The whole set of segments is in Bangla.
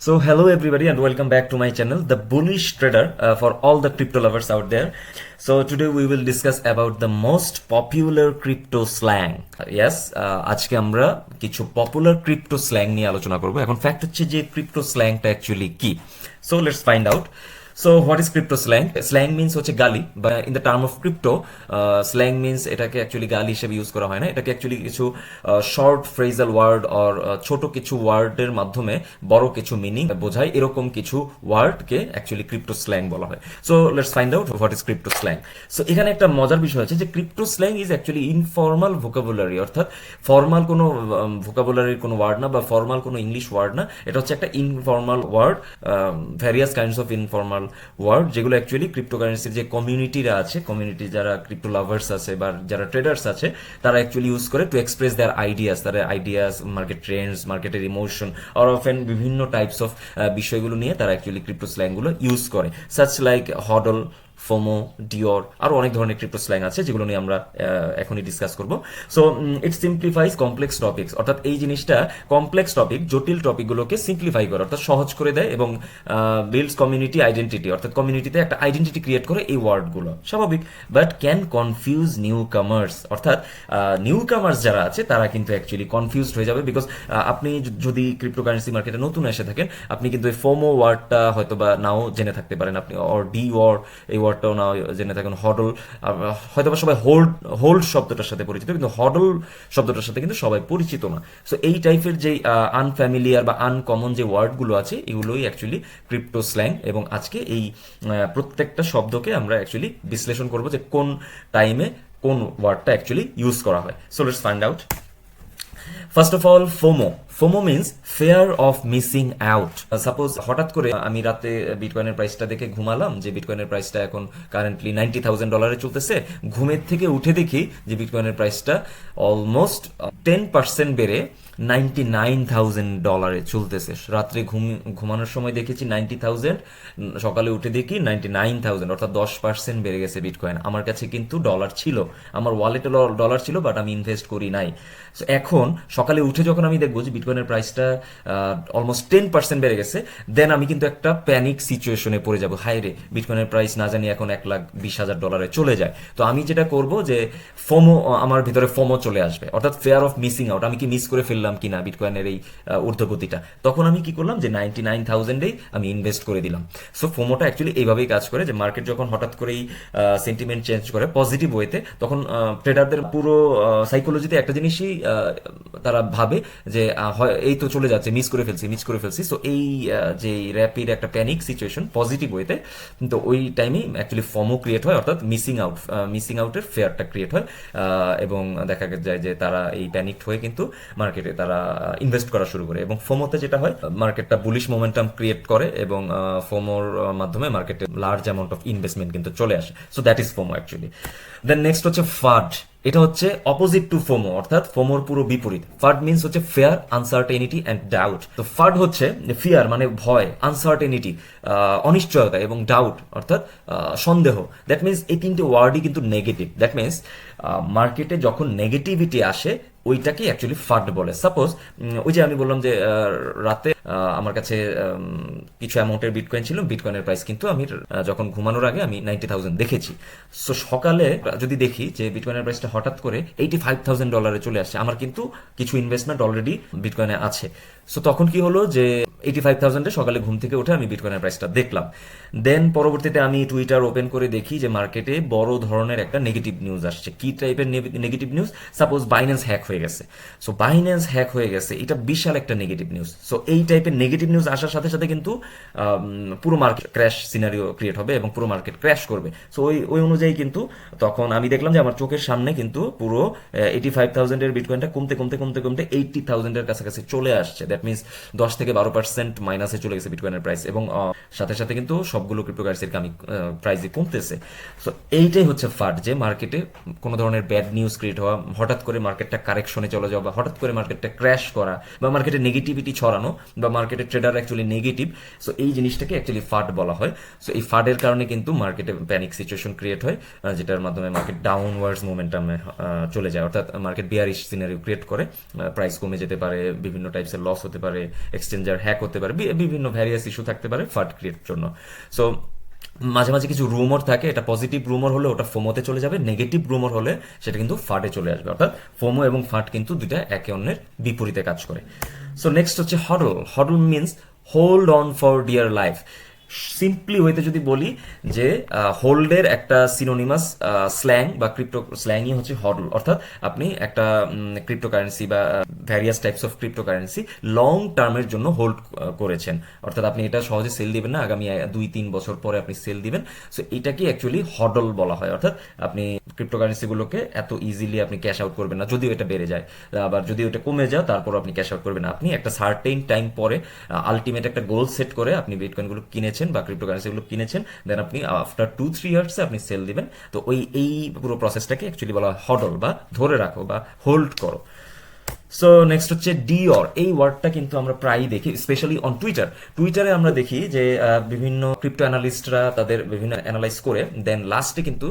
So, hello everybody, and welcome back to my channel, The Bullish Trader, uh, for all the crypto lovers out there. So, today we will discuss about the most popular crypto slang. Yes, uh, আজকে আমরা কিছু পপুলার ক্রিপ্টো স্ল্যাং নিয়ে আলোচনা করব এখন ফ্যাক্ট হচ্ছে যে ক্রিপ্টো স্ল্যাংটা অ্যাকচুয়ালি কি so let's find out so what is crypto slang slang means হচ্ছে গালি, বা in the term of crypto slang means এটাকে অ্যাকচুয়ালি গালি হিসেবে ইউজ করা হয় না। এটাকে অ্যাকচুয়ালি কিছু শর্ট ফ্রেজাল ওয়ার্ড অর ছোট কিছু ওয়ার্ডের মাধ্যমে বড় কিছু মিনিং বোঝায়। এরকম কিছু ওয়ার্ডকে অ্যাকচুয়ালি ক্রিপ্টো স্ল্যাং বলা হয়। So let's find out what is crypto slang so এখানে একটা মজার বিষয় আছে যে crypto slang is actually informal vocabulary অর্থাৎ ফর্মাল কোনো ভোকাবুলারির কোনো ওয়ার্ড না বা ফর্মাল কোনো ইংলিশ ওয়ার্ড না। এটা হচ্ছে একটা informal word various kinds of informal word যেগুলো অ্যাকচুয়ালি ক্রিপ্টোকারেন্সির যে কমিউনিটিরা আছে কমিউনিটি যারা ক্রিপ্টো লাভার্স আছে বা যারা ট্রেডার্স আছে, তারা অ্যাকচুয়ালি ইউজ করে টু এক্সপ্রেস দেয়ার আইডিয়াস তারা আইডিয়াস মার্কেট ট্রেন্ডস মার্কেটের ইমোশন আর অফেন বিভিন্ন টাইপস অফ বিষয়গুলো নিয়ে তারা অ্যাকচুয়ালি ক্রিপ্টো স্ল্যাংগুলো ইউজ করে। Such like hodl FOMO, DYOR আরও অনেক ধরনের ক্রিপ্টো স্ল্যাং আছে যেগুলো নিয়ে আমরা এখনই ডিসকাস করব। So it simplifies complex topics অর্থাৎ এই জিনিসটা কমপ্লেক্স টপিক জটিল টপিকগুলোকে সিম্পলিফাই করে, অর্থাৎ সহজ করে দেয় এবং বিল্ডস কমিউনিটি আইডেন্টিটি অর্থাৎ কমিউনিটিতে একটা আইডেন্টিটি ক্রিয়েট করে এই ওয়ার্ডগুলো স্বাভাবিক। বাট ক্যান কনফিউজ নিউ কামার্স অর্থাৎ নিউ কামার্স যারা আছে, তারা কিন্তু অ্যাকচুয়ালি কনফিউজড হয়ে যাবে বিকজ আপনি যদি ক্রিপ্টোকারেন্সি মার্কেটে নতুন এসে থাকেন, আপনি কিন্তু এই ফোমো ওয়ার্ডটা হয়তো বা নাও জেনে থাকতে পারেন আপনি অর ডি ওয়ার্ড এই ওয়ার্ডটাও নাও জেনে থাকেন, হডল হয়তো সবাই হোল্ড হোল্ড শব্দটার সাথে পরিচিত, কিন্তু হডল শব্দটার সাথে কিন্তু সবাই পরিচিত না। সো এই টাইপের যে আনফ্যামিলিয়ার বা আনকমন যে ওয়ার্ডগুলো আছে, এগুলোই অ্যাকচুয়ালি ক্রিপ্টো স্ল্যাং এবং আজকে এই প্রত্যেকটা শব্দকে আমরা অ্যাকচুয়ালি বিশ্লেষণ করব যে কোন টাইমে কোন ওয়ার্ডটা অ্যাকচুয়ালি ইউজ করা হয়। So let's find out first of all FOMO FOMO means fear of missing out suppose হঠাৎ করে আমি রাতে বিটকয়েনের প্রাইসটা দেখে ঘুমালাম, যে বিটকয়েনের প্রাইসটা এখন কারেন্টলি নাইনটি থাউজেন্ড ডলারে চলতেছে, ঘুমের থেকে উঠে দেখি যে বিটকয়েনের প্রাইসটা অলমোস্ট টেন পার্সেন্ট বেড়ে নাইনটি নাইন থাউজেন্ড ডলারে চলতেছে। রাত্রে ঘুম, ঘুমানোর সময় দেখেছি নাইনটি থাউজেন্ড সকালে উঠে দেখি নাইনটি নাইন থাউজেন্ড অর্থাৎ দশ পার্সেন্ট বেড়ে গেছে বিটকয়েন আমার কাছে কিন্তু ডলার ছিল। আমার ওয়ালেটে ডলার ছিল বাট আমি ইনভেস্ট করি নাই। এখন সকালে উঠে যখন আমি দেখব যে বিটকয়েনের প্রাইসটা অলমোস্ট টেন পার্সেন্ট বেড়ে গেছে দেন আমি কিন্তু একটা প্যানিক সিচুয়েশনে পড়ে যাব। হাই রে বিটকয়েনের প্রাইস না জানি এখন এক লাখ বিশ হাজার ডলারে চলে যায়। তো আমি যেটা করব যে ফোমো আমার ভিতরে ফোমো চলে আসবে। অর্থাৎ ফেয়ার অফ মিসিং আউট আমি কি মিস করে ফেললাম কিনা বিটকয়েনের এই ঊর্ধ্বগতিটা। তখন আমি কি করলাম যে নাইনটি নাইন থাউজেন্ডেই আমি ইনভেস্ট করে দিলাম। সো ফোমোটা অ্যাকচুয়ালি এইভাবেই কাজ করে যে মার্কেট যখন হঠাৎ করেই সেন্টিমেন্ট চেঞ্জ করে পজিটিভ ওয়েতে তখন ট্রেডারদের পুরো সাইকোলজিতে একটা জিনিসই তারা ভাবে যে হয়, এই তো চলে যাচ্ছে মিস করে ফেলছি মিস করে ফেলছি। সো এই যে র্যাপিড একটা প্যানিক সিচুয়েশন পজিটিভ ওয়েতে তো ওই টাইমেই অ্যাকচুয়ালি ফর্মও ক্রিয়েট হয়, অর্থাৎ মিসিং আউট মিসিং আউটের ফেয়ারটা ক্রিয়েট হয় এবং দেখা যায় যে তারা এই প্যানিকড হয়ে কিন্তু মার্কেটে তারা ইনভেস্ট করা শুরু করে। এবং ফোমোতে যেটা হয় মার্কেটটা বুলিশ মোমেন্টাম ক্রিয়েট করে এবং ফোমোর মাধ্যমে মার্কেটে লার্জ অ্যামাউন্ট অফ ইনভেস্টমেন্ট কিন্তু চলে আসে। So that is FOMO actually then next হচ্ছে ফাড এটা হচ্ছে অপোজিট টু ফোমো অর্থাৎ ফোমোর পুরো বিপরীত। ফাড মিনস হচ্ছে ফেয়ার আনসার্টেনিটি অ্যান্ড ডাউট তো ফাড হচ্ছে ফিয়ার মানে ভয় আনসার্টেনিটি অনিশ্চয়তা এবং ডাউট অর্থাৎ সন্দেহ। দ্যাট মিনস এই তিনটে ওয়ার্ডই কিন্তু নেগেটিভ দ্যাট মিনস মার্কেটে যখন নেগেটিভিটি আসে ওইটাকে অ্যাকচুয়ালি ফাড বলে। সাপোজ ওই যে আমি বললাম যে রাতে আমার কাছে কিছু অ্যামাউন্টের বিটকয়েন ছিল বিটকয়েনের প্রাইস কিন্তু আমি যখন ঘুমানোর আগে আমি নাইনটি থাউজেন্ড দেখেছি। সো সকালে যদি দেখি যে বিটকয়েনের প্রাইসটা হঠাৎ করে এইটি ফাইভ থাউজেন্ড ডলারে চলে আসছে, আমার কিন্তু কিছু ইনভেস্টমেন্ট অলরেডি বিটকয়েনে আছে। সো তখন কি হলো যে এইটি ফাইভ থাউজেন্ডে সকালে ঘুম থেকে উঠে আমি বিটকয়েনের প্রাইসটা দেখলাম। দেন পরবর্তীতে আমি টুইটার ওপেন করে দেখি যে মার্কেটে বড় ধরনের একটা নেগেটিভ নিউজ আসছে। কি টাইপের negative news suppose Binance hack হয়ে গেছে। সো বাইন্যান্স হ্যাক হয়ে গেছে, এটা বিশাল একটা নেগেটিভ নিউজ সো এই টাইপের নেগেটিভ নিউজ আসার সাথে সাথে কিন্তু পুরো মার্কেট ক্র্যাশ সিনারিও ক্রিয়েট হবে এবং পুরো মার্কেট ক্র্যাশ করবে। সো ওই ওই অনুযায়ী কিন্তু তখন আমি দেখলাম যে আমার চোখের সামনে কিন্তু পুরো এইটি ফাইভ থাউজেন্ডের বিটকয়েনটা কমতে কমতে কমতে কমতে এইটটি থাউজেন্ডের কাছাকাছি চলে আসছে। দ্যাট মিনস দশ থেকে বারো পার্সেন্ট মাইনাসে চলে গেছে বিটকয়েনের প্রাইস এবং সাথে সাথে কিন্তু সবগুলো ক্রিপ্টোকারেন্সির আমি প্রাইসে কমতেছে। সো এইটাই হচ্ছে ফাট যে মার্কেটে কোনো ধরনের ব্যাড নিউজ ক্রিয়েট হওয়া, হঠাৎ করে মার্কেটটা কারেকশনে চলে যাওয়া বা হঠাৎ করে মার্কেটটা ক্র্যাশ করা বা মার্কেটে নেগেটিভিটি ছড়ানো বা মার্কেটের ট্রেডার অ্যাকচুয়ালি নেগেটিভ সো এই জিনিসটাকে অ্যাকচুয়ালি ফাড বলা হয়। সো এই ফাডের কারণে কিন্তু মার্কেটে প্যানিক সিচুয়েশন ক্রিয়েট হয় যেটার মাধ্যমে মার্কেট ডাউনওয়ার্ডস মোমেন্টামে চলে যায়। অর্থাৎ মার্কেট বিয়ারিশ সিনারি ক্রিয়েট করে প্রাইস কমে যেতে পারে, বিভিন্ন টাইপসের লস হতে পারে এক্সচেঞ্জার হ্যাক হতে পারে বিভিন্ন ভ্যারিয়াস ইস্যু থাকতে পারে ফাড ক্রিয়েট জন্য। সো মাঝে মাঝে কিছু রুমর থাকে, এটা পজিটিভ রুমর হলে ওটা ফোমোতে চলে যাবে নেগেটিভ রুমর হলে সেটা কিন্তু ফাটে চলে আসবে। অর্থাৎ ফোমো এবং ফাট কিন্তু দুইটা একে অন্যের বিপরীতে কাজ করে। সো নেক্সট হচ্ছে hodl hodl means hold on for dear life simply ওয়েতে যদি বলি যে হোল্ডের একটা সিনোনিমাস স্ল্যাং বা ক্রিপ্টো স্ল্যাংই হচ্ছে হডল অর্থাৎ আপনি একটা ক্রিপ্টো কারেন্সি বা various types of cryptocurrency long টার্মের জন্য হোল্ড করেছেন। অর্থাৎ আপনি এটা সহজে সেল দিবেন না, আগামী দুই, তিন বছর পরে আপনি সেল দিবেন। সো এটাকে অ্যাকচুয়ালি হডল বলা হয়। অর্থাৎ আপনি ক্রিপ্টো কারেন্সিগুলোকে এত ইজিলি আপনি ক্যাশ আউট করবেন না, যদিও এটা বেড়ে যায়। আবার যদি ওটা কমে যায় তারপর আপনি ক্যাশ আউট করবেন আপনি একটা সার্টেইন টাইম পরে আলটিমেট একটা গোল সেট করে আপনি বিটকয়েনগুলো কিনেছেন। বা ক্রিপ্টো কারেন্সিগুলো কিনেছেন দেন আপনি আফটার টু থ্রি ইয়ার্সে আপনি সেল দিবেন। তো ওই, এই পুরো প্রসেসটাকে অ্যাকচুয়ালি বলা হডল বা ধরে রাখো বা হোল্ড করো। সো নেক্সট হচ্ছে ডিওর এই ওয়ার্ডটা কিন্তু আমরা প্রায়ই দেখি স্পেশালি অন টুইটার টুইটারে আমরা দেখি যে বিভিন্ন ক্রিপ্টো অ্যানালিস্টরা তাদের বিভিন্ন অ্যানালাইজ করে দেন লাস্টে কিন্তু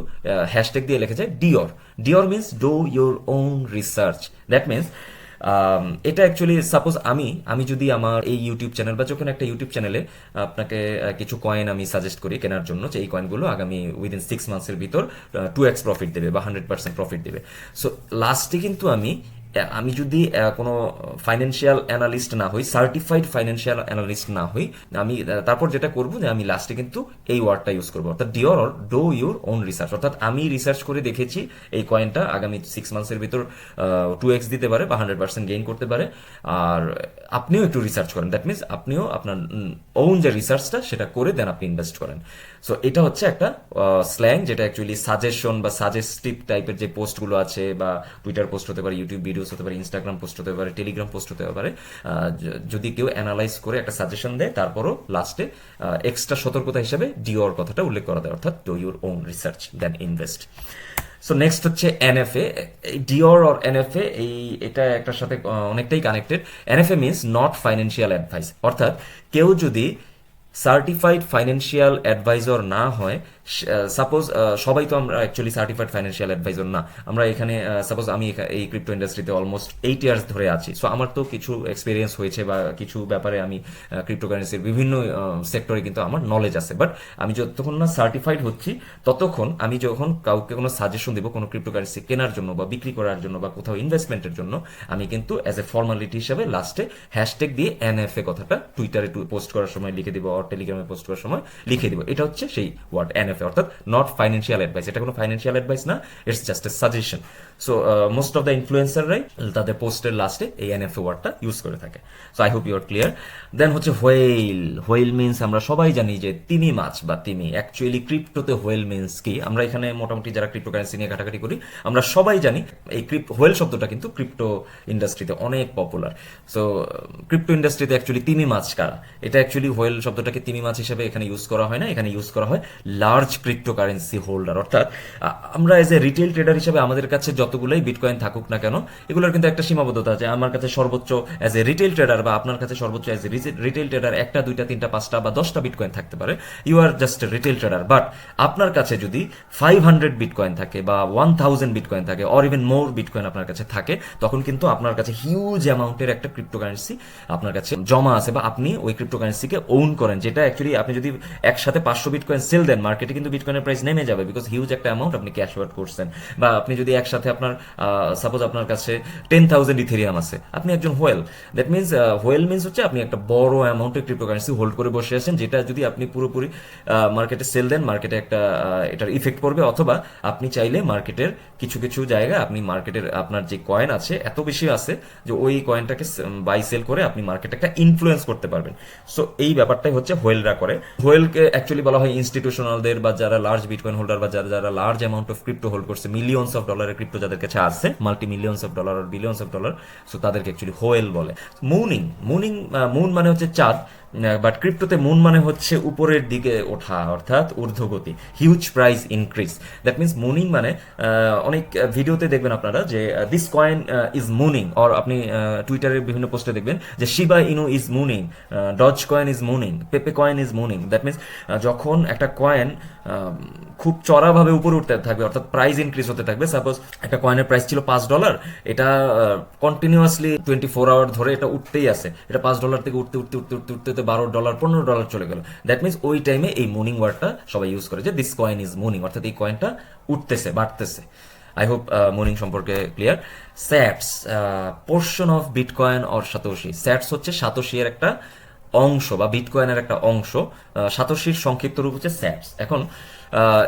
হ্যাশট্যাগ দিয়ে লিখেছে DYOR DYOR means do your own research that means এটা অ্যাকচুয়ালি সাপোজ আমি আমি যদি আমার এই ইউটিউব চ্যানেল বা যখন একটা ইউটিউব চ্যানেলে আপনাকে কিছু কয়েন আমি সাজেস্ট করি কেনার জন্য, যে এই কয়েনগুলো আগামী উইদিন সিক্স মান্থসের ভিতর টু এক্স প্রফিট দেবে বা হান্ড্রেড পার্সেন্ট প্রফিট দেবে। সো লাস্টে কিন্তু আমি আমি যদি কোনো ফাইন্যান্সিয়াল অ্যানালিস্ট না হই সার্টিফাইড ফাইন্যান্সিয়াল অ্যানালিস্ট না হই, আমি তারপর যেটা করব যে আমি লাস্টে কিন্তু এই ওয়ার্ডটা ইউজ করব। অর্থাৎ DYOR or do your own research অর্থাৎ আমি রিসার্চ করে দেখেছি এই কয়েনটা আগামী সিক্স মান্থসের ভিতর টু এক্স দিতে পারে বা হান্ড্রেড পার্সেন্ট গেইন করতে পারে। আর আপনিও একটু রিসার্চ করেন। দ্যাট মিনস আপনিও আপনার ওন যে রিসার্চটা সেটা করে দেন আপনি ইনভেস্ট করেন। সো এটা হচ্ছে একটা স্ল্যাং যেটা অ্যাকচুয়ালি সাজেশন বা সাজেস্টিভ টাইপের যে পোস্টগুলো আছে বা টুইটার পোস্ট হতে পারে ইউটিউব ভিডিওস হতে পারে ইনস্টাগ্রাম পোস্ট হতে পারে টেলিগ্রাম পোস্ট হতে পারে যদি কেউ অ্যানালাইজ করে একটা সাজেশন দেয়, তারপরও লাস্টে এক্সট্রা সতর্কতা হিসেবে ডিওর কথাটা উল্লেখ করা দেয়, অর্থাৎ do your own research then invest so next হচ্ছে এনএফএ ডিওর অর এনএফএ এই, এটা একটার সাথে অনেকটাই connected NFA means not financial advice অর্থাৎ কেউ যদি সার্টিফাইড ফাইন্যান্সিয়াল অ্যাডভাইজর না হয় সাপোজ সবাই তো আমরা অ্যাকচুয়ালি সার্টিফাইড ফাইন্যান্সিয়াল অ্যাডভাইজর না। আমরা এখানে সাপোজ আমি এই ক্রিপ্টো ইন্ডাস্ট্রিতে অলমোস্ট এইট ইয়ার্স ধরে আছি। সো আমার তো কিছু এক্সপিরিয়েন্স হয়েছে বা কিছু ব্যাপারে আমি ক্রিপ্টোকারেন্সির বিভিন্ন সেক্টরে কিন্তু আমার নলেজ আছে। বাট আমি যতক্ষণ না সার্টিফাইড হচ্ছি, ততক্ষণ আমি যখন কাউকে কোনো সাজেশন দেবো কোনো ক্রিপ্টোকারেন্সি কেনার জন্য বা বিক্রি করার জন্য বা কোথাও ইনভেস্টমেন্টের জন্য, আমি কিন্তু অ্যাজ এ ফর্মালিটি হিসাবে লাস্টে হ্যাশট্যাগ দিয়ে এনএফএ কথাটা টুইটারে পোস্ট করার সময় লিখে দিব আর টেলিগ্রামে পোস্ট করার সময় লিখে দিব। এটা হচ্ছে সেই ওয়ার্ড এনএফএ অর্থাৎ নট ফাইন্যান্সিয়াল অ্যাডভাইস এটা কোনো ফাইন্যান্সিয়াল অ্যাডভাইস না it's just a suggestion so most of the ইনফ্লুয়েন্সাররাই তাদের পোস্টের লাস্টে এই এনএফএ ওয়ার্ডটা ইউজ করে থাকে। So I hope you are clear then হচ্ছে হোয়েল হোয়েল মিন্স আমরা সবাই জানি যে তিমি মাছ বা তিমি। অ্যাকচুয়ালি ক্রিপ্টোতে হোয়েল মিন্স কি? আমরা এখানে মোটামুটি যারা ক্রিপ্টো কারেন্সি নিয়ে ঘাটাঘাটি করি, আমরা সবাই জানি এই ক্রিপ্টো হোয়েল শব্দটা কিন্তু ক্রিপ্টো ইন্ডাস্ট্রিতে অনেক পপুলার সো ক্রিপ্টো ইন্ডাস্ট্রিতে অ্যাকচুয়ালি তিমি মাছ কারা? এটা অ্যাকচুয়ালি হোয়েল শব্দটাকে তিমি মাছ হিসেবে এখানে ইউজ করা হয় না। এখানে ইউজ করা হয় লার্জ ক্রিপ্টো কারেন্সি হোল্ডার অর্থাৎ আমরা এজ এ রিটেল ট্রেডার হিসেবে আমাদের কাছে যতগুলোই বিটকয়েন থাকুক না কেন, এগুলোর কিন্তু একটা সীমাবদ্ধতা আছে। আমার কাছে সর্বোচ্চ অ্যাজ এ রিটেল ট্রেডার বা আপনার কাছে সর্বোচ্চ অ্যাজ এ রিটেল ট্রেডার একটা, দুইটা, তিনটা, পাঁচটা বা দশটা বিটকয়েন থাকতে পারে। You are just retail trader but আপনার কাছে যদি ফাইভ হান্ড্রেড বিটকয়েন থাকে বা ওয়ান থাউজেন্ড বিটকয়েন থাকে অর ইভেন মোর বিটকয়েন আপনার কাছে থাকে, তখন কিন্তু আপনার কাছে হিউজ অ্যামাউন্টের একটা ক্রিপ্টোকারেন্সি আপনার কাছে জমা আছে বা আপনি ওই ক্রিপ্টোকারেন্সিকে ওন করেন, যেটা অ্যাকচুয়ালি আপনি যদি একসাথে পাঁচশো বিটকয়েন সেল দেন মার্কেটে কিন্তু বিটকয়েনের প্রাইস নেমে যাবে বিকজ হিউজ একটা অ্যামাউন্ট আপনি ক্যাশ আউট করছেন। বা আপনি যদি একসাথে আপনার সাপোজ আপনার কাছে টেন থাউজেন্ড ইথেরিয়াম আছে। আপনি একজন whale that means whale means হচ্ছে আপনি একটা বড় অ্যামাউন্টের ক্রিপ্টোকারেন্সি হোল্ড করে বসে আছেন, যেটা যদি আপনি পুরোপুরি মার্কেটে সেল দেন মার্কেটে একটা এটার ইফেক্ট পড়বে, অথবা আপনি চাইলে মার্কেটের কিছু কিছু জায়গায় আপনি মার্কেটের আপনার যে কয়েন আছে, এত বেশি আছে যে ওই কয়েনটাকে বাই সেল করে আপনি মার্কেটে একটা ইনফ্লুয়েন্স করতে পারবেন। সো এই ব্যাপারটাই হচ্ছে হোয়েলরা করে। হোয়েলকে অ্যাকচুয়ালি বলা হয় ইনস্টিটিউশনালদের বা যারা লার্জ বিটকয়েন হোল্ডার বা যারা যারা large amount of crypto hold করছে মিলিয়ন্স অফ ডলারের ক্রিপ্টো যাদের কাছে আছে multi millions of dollar billions of dollar so তাদেরকে অ্যাকচুয়ালি হোয়েল বলে। মুনিং মুনিং মুন মানে হচ্ছে চাঁদ। বাট ক্রিপ্টোতে মুন মানে হচ্ছে উপরের দিকে ওঠা, অর্থাৎ ঊর্ধ্বগতি huge price increase that means mooning মানে অনেক ভিডিওতে দেখবেন আপনারা যে this coin is mooning or আপনি টুইটারের বিভিন্ন পোস্টে দেখবেন যে Shiba Inu is mooning Dogecoin is mooning Pepe coin is mooning that means যখন একটা কয়েন খুব চড়াভাবে উপরে উঠতে থাকবে, অর্থাৎ প্রাইস ইনক্রিজ হতে থাকবে সাপোজ একটা কয়েনের প্রাইস ছিল পাঁচ ডলার এটা কন্টিনিউয়াসলি টোয়েন্টি ফোর আওয়ার ধরে এটা উঠতেই আছে। এটা পাঁচ ডলার থেকে উঠতে উঠতে উঠতে উঠতে উঠতে উঠতে বারো ডলার পনেরো ডলার চলে গেল। দ্যাট মিনস ওই টাইমে এই মুনিং ওয়ার্ডটা সবাই ইউজ করে যে দিস কয়েন ইজ মর্নিং অর্থাৎ এই কয়েনটা উঠতেছে, বাড়তেছে। আই হোপ মর্নিং সম্পর্কে clear sats portion of bitcoin or satoshi sats হচ্ছে সাতোশি এর একটা অংশ বা বিটকয়েনের একটা অংশ সাতোশির সংক্ষিপ্ত রূপ হচ্ছে স্যাটস এখন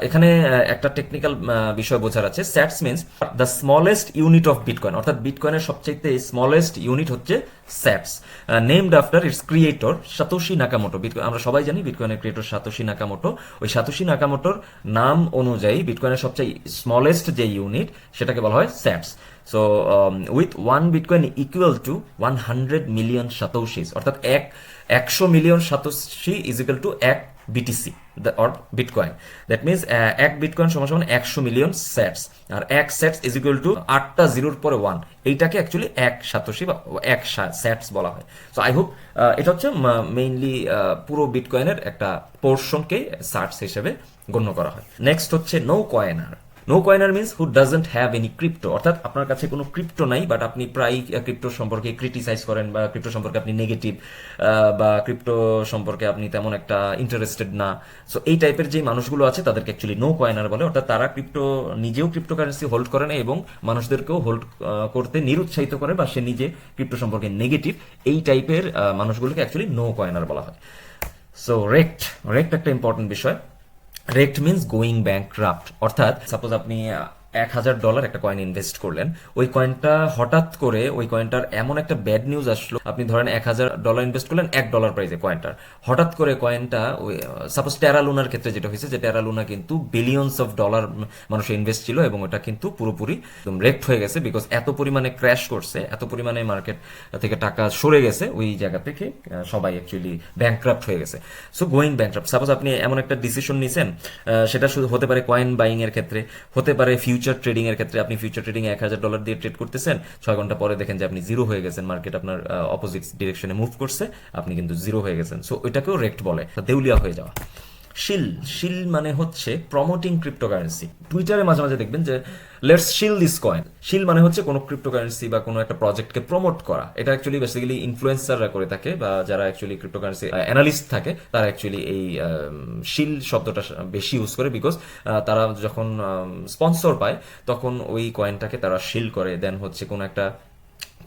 এখানে একটা টেকনিক্যাল বিষয় বোঝার আছে। Sats means the smallest unit of bitcoin অর্থাৎ বিটকয়েনের সবচাইতে স্মলেস্ট ইউনিট হচ্ছে sats named after its creator Satoshi Nakamoto. Bitcoin আমরা সবাই জানি বিটকয়েনের ক্রিয়েটর সাতোশি নাকামোটো। ওই সাতোশি নাকামোটোর নাম অনুযায়ী বিটকয়েনের সবচেয়ে স্মলেস্ট যে ইউনিট সেটাকে বলা হয় sats so with one bitcoin equal to one hundred million satoshis অর্থাৎ এক, একশো million satoshi is equal to এক BTC or bitcoin that means এক বিটকয়েন সমান সমান একশো মিলিয়ন সেটস আর এক সেটস ইজ ইকুয়াল টু আটটা জিরোর পরে ওয়ান এইটাকে অ্যাকচুয়ালি এক সাতোশি বা এক সেটস বলা হয়। সো আই হোপ এটা হচ্ছে মেইনলি পুরো বিটকয়েনের একটা পোর্শনকে সার্টস হিসেবে গণ্য করা হয়। নেক্সট হচ্ছে no coiner no coiner means who doesn't have any crypto অর্থাৎ আপনার কাছে কোনো ক্রিপ্টো নাই বাট আপনি প্রায় ক্রিপ্টো সম্পর্কে ক্রিটিসাইজ করেন বা ক্রিপ্টো সম্পর্কে আপনি নেগেটিভ বা ক্রিপ্টো সম্পর্কে আপনি তেমন একটা ইন্টারেস্টেড না। সো এই টাইপের যে মানুষগুলো আছে, তাদেরকে অ্যাকচুয়ালি নো কয়েনার বলে। অর্থাৎ তারা ক্রিপ্টো নিজেও ক্রিপ্টো কারেন্সি হোল্ড করে না এবং মানুষদেরকেও হোল্ড করতে নিরুৎসাহিত করে বা সে নিজে ক্রিপ্টো সম্পর্কে নেগেটিভ এই টাইপের মানুষগুলোকে অ্যাকচুয়ালি নো কয়েনার বলা হয়। সো রেক্ট রেক্ট একটা ইম্পর্টেন্ট বিষয়। রেক্ট মিনস গোয়িং ব্যাংক্রাফট অর্থাৎ সাপোজ আপনি এক হাজার ডলার একটা কয়েন ইনভেস্ট করলেন। ওই কয়েনটা হঠাৎ করে, ওই কয়েনটার এমন একটা ব্যাড নিউজ আসলো। আপনি ধরেন এক হাজার ডলার ইনভেস্ট করলেন, এক ডলার প্রাইসে কয়েনটার হঠাৎ করে কয়েনটা ওই সাপোজ টেরালুনার ক্ষেত্রে যেটা হয়েছে যে টেরালুনা কিন্তু বিলিয়নস অফ ডলার মানুষের ইনভেস্ট ছিল এবং ওটা কিন্তু পুরোপুরি একদম রেক্ট হয়ে গেছে বিকজ এত পরিমাণে ক্র্যাশ করছে, এত পরিমাণে মার্কেট থেকে টাকা সরে গেছে, ওই জায়গা থেকে সবাই অ্যাকচুয়ালি ব্যাংক্রাফট হয়ে গেছে। সো গোয়িং ব্যাংক্রাফট সাপোজ আপনি এমন একটা ডিসিশন নিছেন সেটা শুধু হতে পারে কয়েন বাইং এর ক্ষেত্রে, হতে পারে ফিউচার ট্রেডিং এর ক্ষেত্রে আপনি ফিউচার ট্রেডিং এক হাজার ডলার দিয়ে ট্রেড করতেছেন, ছয় ঘণ্টা পরে দেখেন যে আপনি জিরো হয়ে গেছেন মার্কেট আপনার অপোজিট ডিরেকশনে মুভ করছে, আপনি কিন্তু জিরো হয়ে গেছেন। সো এটাকেও রেক্ট বলে। দেউলিয়া হয়ে যাওয়া। শিল শিল মানে হচ্ছে প্রমোটিং ক্রিপ্টোকারেন্সি টুইটারে মাঝে মাঝে দেখবেন যে লেটস শিল দিস কয়েন শিল মানে হচ্ছে কোনো ক্রিপ্টোকারেন্সি বা কোনো একটা প্রজেক্টকে প্রমোট করা। এটা অ্যাকচুয়ালি বেসিক্যালি ইনফ্লুয়েন্সাররা করে থাকে বা যারা অ্যাকচুয়ালি ক্রিপ্টোকারেন্সি অ্যানালিস্ট থাকে, তারা অ্যাকচুয়ালি এই শিল শব্দটা বেশি ইউজ করে বিকজ তারা যখন স্পন্সর পায়, তখন ওই কয়েনটাকে তারা শিল করে। দেন হচ্ছে কোনো একটা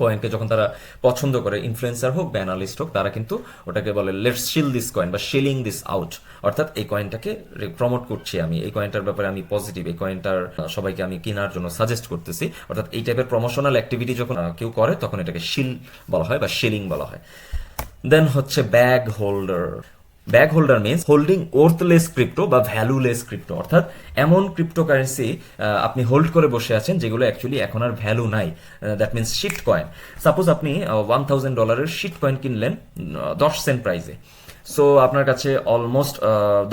কয়েনকে যখন তারা পছন্দ করে ইনফ্লুয়েন্সার হোক বা অ্যানালিস্ট হোক, তারা কিন্তু ওটাকে বলে লেটস শিল দিস কয়েন বা শিলিং দিস আউট অর্থাৎ এই কয়েনটাকে প্রমোট করছি আমি। এই কয়েনটার ব্যাপারে আমি পজিটিভ এই কয়েনটার সবাইকে আমি কেনার জন্য সাজেস্ট করতেছি। অর্থাৎ এই টাইপের প্রমোশনাল অ্যাক্টিভিটি যখন কেউ করে, তখন এটাকে শিল বলা হয় বা শিলিং বলা হয়। দেন হচ্ছে bag holder bag holder means holding worthless crypto বা ভ্যালুলেস ক্রিপ্টো অর্থাৎ এমন ক্রিপ্টোকারেন্সি আপনি হোল্ড করে বসে আছেন যেগুলো অ্যাকচুয়ালি এখন আর ভ্যালু নাই that means shit coin suppose আপনি ওয়ান থাউজেন্ড ডলারের শিট কয়েন কিনলেন দশ সেন্ট প্রাইসে সো আপনার কাছে অলমোস্ট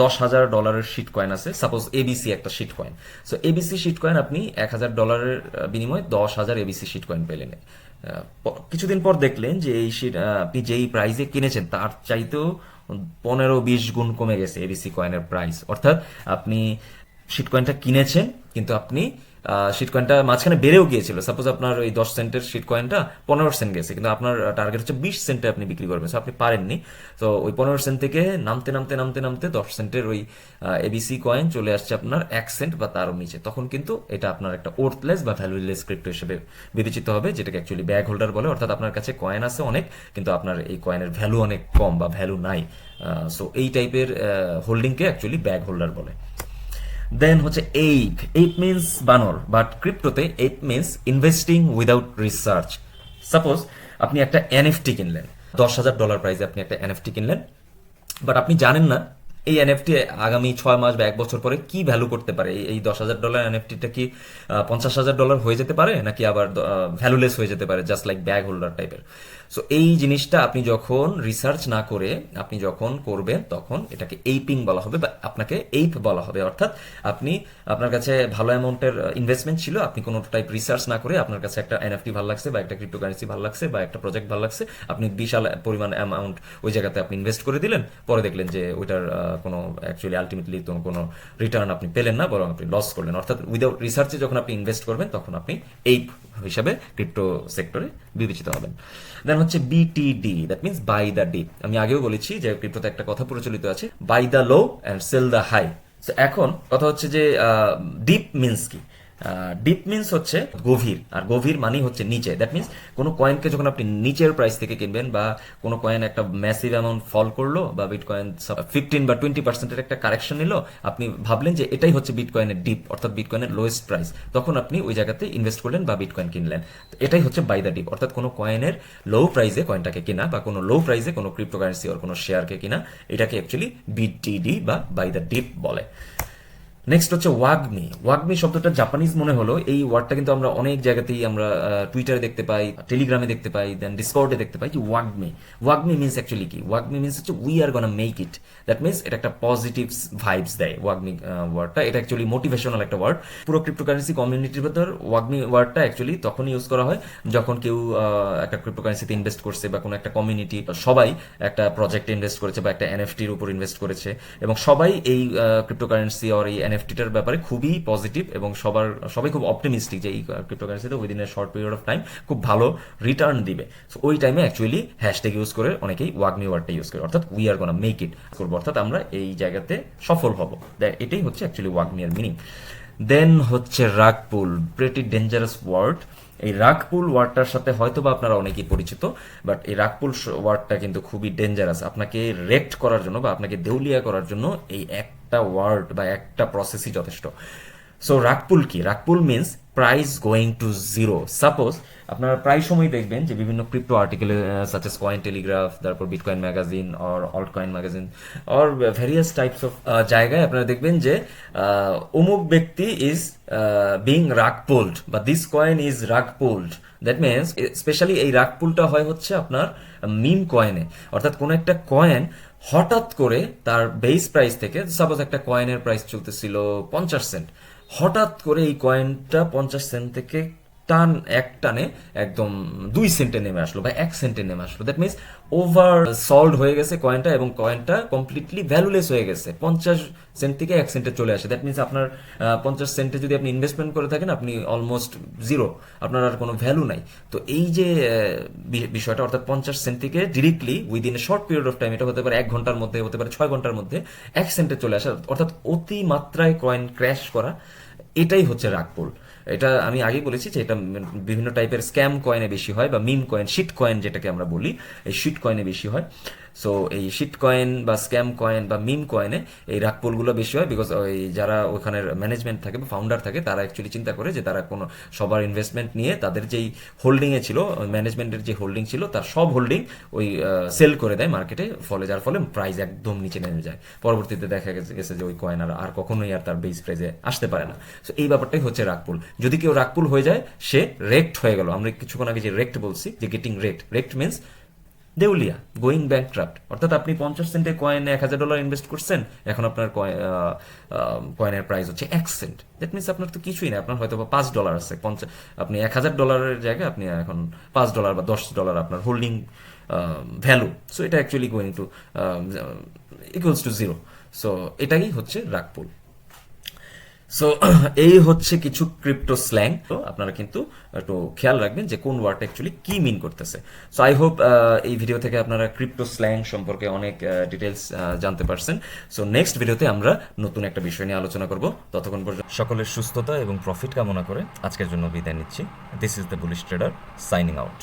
দশ হাজার ডলারের শিট কয়েন আছে সাপোজ এবিসি একটা shit coin so ABC shit coin আপনি এক হাজার ডলারের বিনিময়ে দশ হাজার এবিসি শিট কয়েন পেলেন। কিছুদিন পর দেখলেন যে এই শিট আপনি যেই প্রাইজে কিনেছেন, তার চাইতেও পনেরো বিশ গুণ কমে গেছে এবিসি কয়েনের প্রাইস অর্থাৎ আপনি শিট কয়েনটা কিনেছেন, কিন্তু আপনি শিট কয়েনটা মাঝখানে বেড়েও গিয়েছিল। সাপোজ আপনার ওই দশ সেন্টের শিট কয়েনটা পনেরো সেন্ট গেছে, কিন্তু আপনার টার্গেট হচ্ছে বিশ সেন্টে আপনি বিক্রি করবেন সো আপনি পারেননি। তো ওই পনেরো সেন্ট থেকে নামতে নামতে নামতে নামতে দশ সেন্টের ওই এবিসি কয়েন চলে আসছে আপনার এক সেন্ট বা তারও নিচে। তখন কিন্তু এটা আপনার একটা ওর্থলেস বা ভ্যালুলেস ক্রিপ্টো হিসেবে বিবেচিত হবে, যেটাকে অ্যাকচুয়ালি ব্যাগ হোল্ডার বলে। অর্থাৎ আপনার কাছে কয়েন আছে অনেক, কিন্তু আপনার এই কয়েনের ভ্যালু অনেক কম বা ভ্যালু নাই। সো এই টাইপের হোল্ডিংকে অ্যাকচুয়ালি ব্যাগ হোল্ডার বলে। দেন হচ্ছে এইট এইট মিনস বানর but ক্রিপ্টোতে ape means investing without research suppose আপনি একটা এনএফটি কিনলেন, দশ হাজার ডলার প্রাইসে আপনি একটা এনএফটি কিনলেন বাট আপনি জানেন না এই এনএফটি আগামী ছয় মাস বা এক বছর পরে কি ভ্যালু করতে পারে? এই- দশ হাজার ডলার এনএফটিটা কি পঞ্চাশ হাজার ডলার হয়ে যেতে পারে? নাকি আবার ভ্যালুলেস হয়ে যেতে পারে? জাস্ট লাইক ব্যাগ হোল্ডার টাইপের সো এই জিনিসটা আপনি যখন রিসার্চ না করে আপনি যখন করবেন, তখন এটাকে এইপিং বলা হবে বা আপনাকে এইপ বলা হবে। অর্থাৎ আপনি, আপনার কাছে ভালো অ্যামাউন্টের ইনভেস্টমেন্ট ছিল, আপনি কোনো টাইপ রিসার্চ না করে আপনার কাছে একটা এনএফটি ভালো লাগছে বা একটা ক্রিপ্টোকারেন্সি ভালো লাগছে বা একটা প্রজেক্ট ভালো লাগছে, আপনি বিশাল পরিমাণ অ্যামাউন্ট ওই জায়গাতে আপনি ইনভেস্ট করে দিলেন, পরে দেখলেন যে ওইটার কোনো অ্যাকচুয়ালি আলটিমেটলি কোনো রিটার্ন আপনি পেলেন না, বরং আপনি লস করলেন। অর্থাৎ উইদাউট রিসার্চে যখন আপনি ইনভেস্ট করবেন, তখন আপনি এই হিসাবে ক্রিপ্টো সেক্টরে বিবেচিত হবেন। দেন হচ্ছে BTD that means buy the dip আমি আগেও বলেছি যে ক্রিপ্টোতে একটা কথা প্রচলিত আছে buy the low and sell the high এখন কথা হচ্ছে যে ডিপ মিনস কি? ডিপ মিনস হচ্ছে গভীর, আর গভীর মানেই হচ্ছে নিচে। দ্যাট মিনস কোনো কয়েনকে যখন আপনি নিচের প্রাইস থেকে কিনবেন বা কোনো কয়েন একটা ম্যাসিভ অ্যামাউন্ট ফল করল বা বিট কয়েন ফিফটিন বা টোয়েন্টি পার্সেন্টের একটা কারেকশন নিল, আপনি ভাবলেন যে এটাই হচ্ছে বিট কয়েনের ডিপ অর্থাৎ বিট কয়েনের লোয়েস্ট প্রাইস তখন আপনি ওই জায়গাতে ইনভেস্ট করলেন বা বিট কয়েন কিনলেন। এটাই হচ্ছে বাই দ্য ডিপ অর্থাৎ কোনো কয়েনের লো প্রাইসে কয়েনটাকে কিনা বা কোনো লো প্রাইসে কোনো ক্রিপ্টোকারেন্সি ওর কোনো শেয়ারকে কিনা, এটাকে অ্যাকচুয়ালি বিটিডি বা বাই দ্য ডিপ বলে। নেক্সট হচ্ছে ওয়াগমি ওয়াগমি শব্দটা জাপানিজ মনে হলো। এই ওয়ার্ডটা কিন্তু আমরা অনেক জায়গাতেই আমরা টুইটারে দেখতে পাই টেলিগ্রামে দেখতে পাই দেন ডিসকর্ডে দেখতে পাই যে ওয়াগমি ওয়াগমি মিনস অ্যাকচুয়ালি কি? ওয়াগমি মিনস হচ্ছে we are gonna make it that means এটা একটা পজিটিভ ভাইবস দেয় ওয়াগমি ওয়ার্ডটা এটা অ্যাকচুয়ালি মোটিভেশনাল একটা ওয়ার্ড পুরো ক্রিপ্টোকারেন্সি কমিউনিটির ভেতর ওয়াগমি ওয়ার্ডটা অ্যাকচুয়ালি তখন ইউজ করা হয় যখন কেউ একটা ক্রিপ্টোকারেন্সিতে ইনভেস্ট করছে বা কোনো একটা কমিউনিটি সবাই একটা প্রজেক্টে ইনভেস্ট করেছে বা একটা এনএফটির উপর ইনভেস্ট করেছে। এবং সবাই এই ক্রিপ্টোকারেন্সি আর এই এনএফটিটার ব্যাপারে খুবই পজিটিভ এবং সবার সবাই খুব অপটিমিস্টিক যে এই ক্রিপ্টোকারেন্সিতে within a short period of time খুব ভালো রিটার্ন দিবে। So, ওই টাইমে অ্যাকচুয়ালি হ্যাশট্যাগ ইউজ করে অনেকেই ওয়াগমি ওয়ার্ডটা ইউজ করে। অর্থাৎ উই আর গোনা মেক ইট করব। অর্থাৎ আমরা এই জায়গাতে সফল হব। এটাই হচ্ছে অ্যাকচুয়ালি ওয়াগমি এর মিনিং দেন হচ্ছে রাগপুল প্রেটি ডেঞ্জারাস ওয়ার্ড এই রাগপুল ওয়ার্ডটার সাথে হয়তো বা আপনারা অনেকেই পরিচিত বাট এই রাগপুল ওয়ার্ডটা কিন্তু খুবই ডেঞ্জারাস আপনাকে রেক্ট করার জন্য বা আপনাকে দেউলিয়া করার জন্য এই একটা ওয়ার্ড বা একটা প্রসেসই যথেষ্ট। সো রাগপুল কি? Rug pull means price going to zero suppose আপনারা প্রায় সময় দেখবেন যে বিভিন্ন ক্রিপ্টো আর্টিকেলে সাচেস কয়েন টেলিগ্রাফ তারপর Bitcoin Magazine or Altcoin Magazine or various types of জায়গায় আপনারা দেখবেন যে অমুক ব্যক্তি ইজ বিং রাগপুল্ড বা this coin is rug pulled that means specially এই রাগপুলটা হয় হচ্ছে আপনার মিম কয়েনে অর্থাৎ কোনো একটা কয়েন হঠাৎ করে তার বেস প্রাইস থেকে সাপোজ একটা কয়েনের প্রাইস চলতেছিল পঞ্চাশ সেন্ট হঠাৎ করে এই কয়েনটা পঞ্চাশ সেন্ট থেকে টান, এক টানে একদম দুই সেন্টে নেমে আসলো বা এক সেন্টে নেমে আসলো। দ্যাট মিনস ওভার সল্ড হয়ে গেছে কয়েনটা এবং কয়েনটা কমপ্লিটলি ভ্যালুলেস হয়ে গেছে। পঞ্চাশ সেন্ট থেকে এক সেন্টে চলে আসে। দ্যাট মিনস আপনার পঞ্চাশ সেন্টে যদি আপনি ইনভেস্টমেন্ট করে থাকেন, আপনি অলমোস্ট জিরো আপনার আর কোনো ভ্যালু নাই। তো এই যে বিষয়টা, অর্থাৎ পঞ্চাশ সেন্ট থেকে directly within a short period of time এটা হতে পারে এক ঘণ্টার মধ্যে, হতে পারে ছয় ঘণ্টার মধ্যে, এক সেন্টে চলে আসা। অর্থাৎ অতি মাত্রায় কয়েন ক্র্যাশ করা, এটাই হচ্ছে রাগপুল এটা আমি আগে বলেছি যে এটা বিভিন্ন টাইপের স্ক্যাম কয়েনে বেশি হয় বা মিম কয়েন শিট কয়েন যেটাকে আমরা বলি, এই শিট কয়েনে বেশি হয়। সো এই শিট কয়েন বা স্ক্যাম কয়েন বা মিম কয়েনে এই রাগপুলগুলো বেশি হয় বিকজ ওই যারা ওখানের ম্যানেজমেন্ট থাকে বা ফাউন্ডার থাকে, তারা অ্যাকচুয়ালি চিন্তা করে যে তারা কোনো সবার ইনভেস্টমেন্ট নিয়ে তাদের যেই হোল্ডিংয়ে ছিল ম্যানেজমেন্টের যে হোল্ডিং ছিল, তার সব হোল্ডিং ওই সেল করে দেয় মার্কেটে ফলে যার ফলে প্রাইস একদম নিচে নেমে যায়। পরবর্তীতে দেখা গেছে যে ওই কয়েন আর আর কখনোই আর তার বেস প্রাইসে আসতে পারে না। সো এই ব্যাপারটাই হচ্ছে রাগপুল যদি কেউ রাগপুল হয়ে যায়, সে রেক্ট হয়ে গেল। আমরা কিছুক্ষণ আগে যে রেক্ট বলছি, যে গেটিং রেক্ট রেক্ট মিনস দেউলিয়া গোয়িং ব্যাংক অর্থাৎ আপনি পঞ্চাশ সেন্টে কয়েনে এক হাজার ডলার ইনভেস্ট করছেন, এখন আপনার কয়েনের প্রাইস হচ্ছে এক সেন্ট দ্যাট মিনস আপনার তো কিছুই না আপনার হয়তো পাঁচ ডলার আছে পঞ্চাশ আপনি এক হাজার ডলারের জায়গায় আপনি এখন পাঁচ ডলার বা দশ ডলার আপনার হোল্ডিং ভ্যালু সো এটা actually going to equals to zero so এটাই হচ্ছে রাগপুল। সো এই হচ্ছে কিছু ক্রিপ্টো স্ল্যাং তো আপনারা কিন্তু একটু খেয়াল রাখবেন যে কোন ওয়ার্ড অ্যাকচুয়ালি কি মিন করতেছে। সো আই হোপ এই ভিডিও থেকে আপনারা ক্রিপ্টো স্ল্যাং সম্পর্কে অনেক ডিটেলস জানতে পারছেন। সো নেক্সট ভিডিওতে আমরা নতুন একটা বিষয় নিয়ে আলোচনা করব। ততক্ষণ পর্যন্ত সকলের সুস্থতা এবং প্রফিট কামনা করে আজকের জন্য বিদায় নিচ্ছি। This is the bullish trader signing out